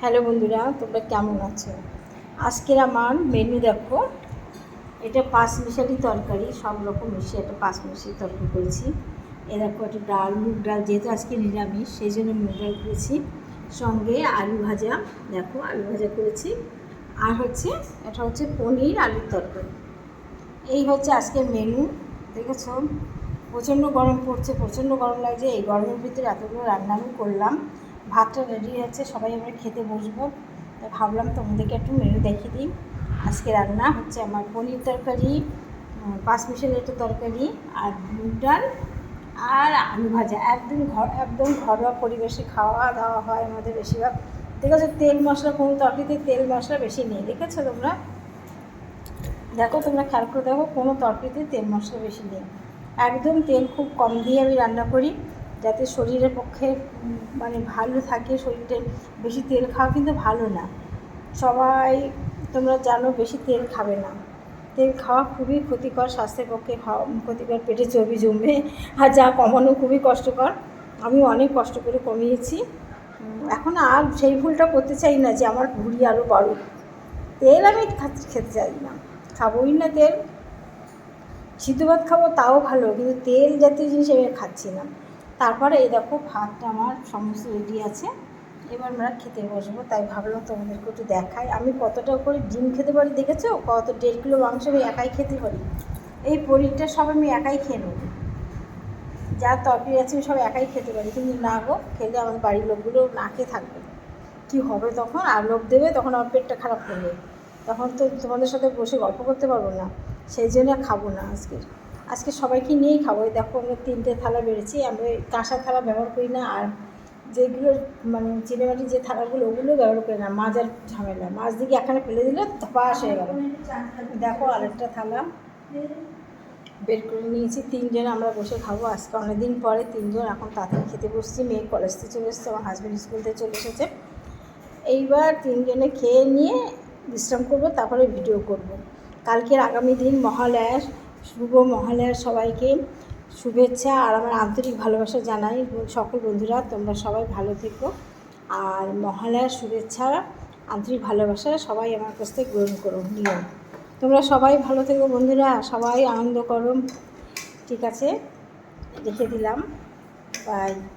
Hello বন্ধুরা, তোমরা কেমন আছো? আজকের আমার মেনু দেখো। এটা পাঁচ মিশালি তরকারি, সব রকম মিশিয়ে একটা পাঁচ মিশালি তরকারি করেছি। এ দেখো, একটা ডাল, মুগ ডাল, যেহেতু আজকে নিরামিষ, সেই জন্য মুগ ডাল করেছি। সঙ্গে আলু ভাজা, দেখো, আলু ভাজা করেছি। আর হচ্ছে, এটা হচ্ছে পনির আলুর তরকারি। এই হচ্ছে আজকের মেনু দেখেছ? প্রচণ্ড গরম পড়ছে, প্রচণ্ড গরম লাগছে। এই গরমের ভিতরে এতগুলো রান্না আমি করলাম। ভাতটা রেডি আছে সবাই আমরা খেতে বসবো। তাই ভাবলাম তোমাদেরকে একটু মেনু দেখিয়ে দিই। আজকে রান্না হচ্ছে আমার পনির তরকারি উম, পাঁচ মিশালি একটা তরকারি আর মুগ ডাল আর আলু ভাজা। একদম ঘর একদম ঘরোয়া পরিবেশে খাওয়া দাওয়া হয় আমাদের বেশিরভাগ। ঠিক আছে তেল মশলা কোনো তরকারিতে তেল মশলা বেশি নেই দেখেছ তোমরা? দেখো তোমরা খেয়াল করে দেখো কোনো তরকারিতে তেল মশলা বেশি নেই। একদম তেল খুব কম দিয়ে আমি রান্না করি। যাতে শরীরের পক্ষে মানে ভালো থাকে শরীরটা বেশি তেল খাওয়া কিন্তু ভালো না। সবাই, তোমরা জানো বেশি তেল খাবে না। তেল খাওয়া খুবই ক্ষতিকর, স্বাস্থ্যের পক্ষে খাওয়া ক্ষতিকর, পেটে চর্বি জমবে, আর যা কমানো খুবই কষ্টকর। আমি অনেক কষ্ট করে কমিয়েছি। এখন আর সেই ভুলটা করতে চাই না যে আমার ভুঁড়ি আরও বাড়ুক। তেল আমি খেতে চাই না। খাবোই না তেল। সিদ্ধ ভাত খাব, তাও ভালো, কিন্তু তেল জাতীয় জিনিস আমি খাচ্ছি না। তারপরে এই দেখো ভাতটা আমার সমস্ত রেডি আছে। এবার আমরা খেতে বসবো, তাই ভাবলাম তোমাদেরকে একটু দেখাই। আমি কতটা করে ডিম খেতে পারি দেখেছ? কত দেড় কিলো মাংস আমি একাই খেতে পারি। এই পনিরটা সব আমি একাই খেয়ে নেব। যা তরকারি আছে আমি সব একাই খেতে পারি। কিন্তু না গো, খেলে আমাদের বাড়ির লোকগুলো না খেয়ে থাকবে। কী হবে তখন? আর লোক দেবে, তখন আমার পেটটা খারাপ করবে। তখন তো তোমাদের সাথে বসে গল্প করতে পারব না। সেই জন্য খাব না আজকে। আজকে সবাইকে নিয়েই খাব। দেখো, আমরা তিনটে থালা বেড়েছি। আমরা কাঁসা থালা ব্যবহার করি না, আর যেগুলো মানে চিনেমাটির যে থালাগুলো, ওগুলো ব্যবহার করি না। মাছ আর ঝামেলা। মাছ দিকে এখানে ফেলে দিলে পাশ হয়ে গেল। দেখো, আরেকটা থালা বের করে নিয়েছি। তিনজন আমরা বসে খাব। আজকে অনেকদিন পরে তিনজন এখন তাড়াতাড়ি খেতে বসছি। মেয়ে কলেজ থেকে চলে এসেছে, আমার হাজব্যান্ড স্কুল থেকে চলে এসেছে। এইবার তিনজনে খেয়ে নিয়ে বিশ্রাম করব, তারপরে ভিডিও করব। কালকের আগামী দিন মহালয়ার শুভ মহালয়ার সবাইকে শুভেচ্ছা আর আমার আন্তরিক ভালোবাসা জানাই সকল বন্ধুরা, তোমরা সবাই ভালো থেকো। আর মহালয়ার শুভেচ্ছা, আন্তরিক ভালোবাসা সবাই আমার কাছ থেকে গ্রহণ করো নিয়ে তোমরা সবাই ভালো থেকো বন্ধুরা, সবাই আনন্দ করো। ঠিক আছে, রেখে দিলাম। বাই